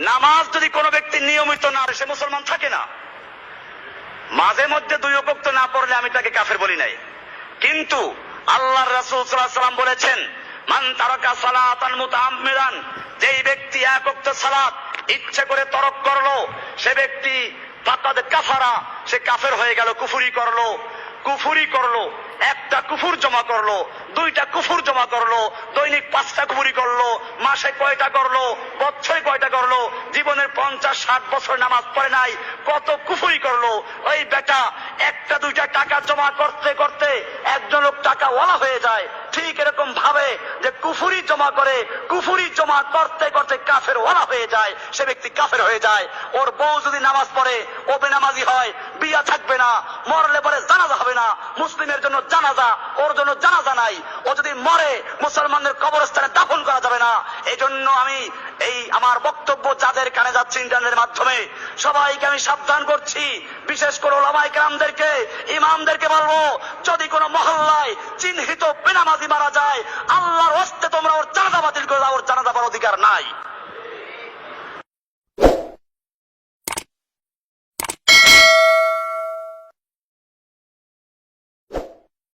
নামাজ যদি কোনো ব্যক্তি নিয়মিত না সে মুসলমান থাকে না। মাঝে মধ্যে দুই অপক্ত না পড়লে আমি তাকে কাফের বলি নাই। কিন্তু আল্লাহ রাসূল সাল্লাম বলেছেন, মান তারাকা সালাতান মুতাআম্মিদান যেই ব্যক্তি এক ওয়াক্ত সালাত ইচ্ছে করে তরক করল, সে ব্যক্তি ফাকাদ কাফারা, সে কাফের হয়ে গেল, কুফুরি করল। কুফুরি করল, একটা কুফুর জমা করল, দুইটা কুফুর জমা করল পাঁচটা কুফুরি করল, মাসে কয়টা করল, বছরে কয়টা করল, জীবনের পঞ্চাশ, ষাট বছর নামাজ পড়ে নাই, কত কুফুরি করল। ওই বেটা একটা, দুইটা টাকা জমা করতে করতে একজন লোক টাকা ওলা হয়ে যায়। ঠিক এরকম ভাবে যে কুফুরি জমা করে, কুফুরি জমা করতে করতে ওয়ালা হয়ে যায়, সে ব্যক্তি কাফের হয়ে যায়। ওর বউ যদি নামাজ পড়ে, ও বেনামাজি হয়, বিয়া থাকবে না, মরলে পরে জানাজা হবে না, মুসলিমের জন্য জানাজা, ওর জন্য জানাজা নাই। ও যদি মরে, মুসলমানদের কবরস্থানে দাফন করা যাবে না। এই জন্য আমি এই আমার বক্তব্য যাদের কানে যাচ্ছে ইন্টারনেটের মাধ্যমে, সবাইকে আমি সাবধান করছি। বিশেষ করে ওলামাই গ্রামদেরকে ইমামদেরকে বলব, যদি কোনো মহল্লায় চিহ্নিত বেনামাজি মারা যায়, আল্লাহর হস্তে তোমরা ওর জানাজা বাতিল করে ওর জানাজা পাওয়ার অধিকার নাই।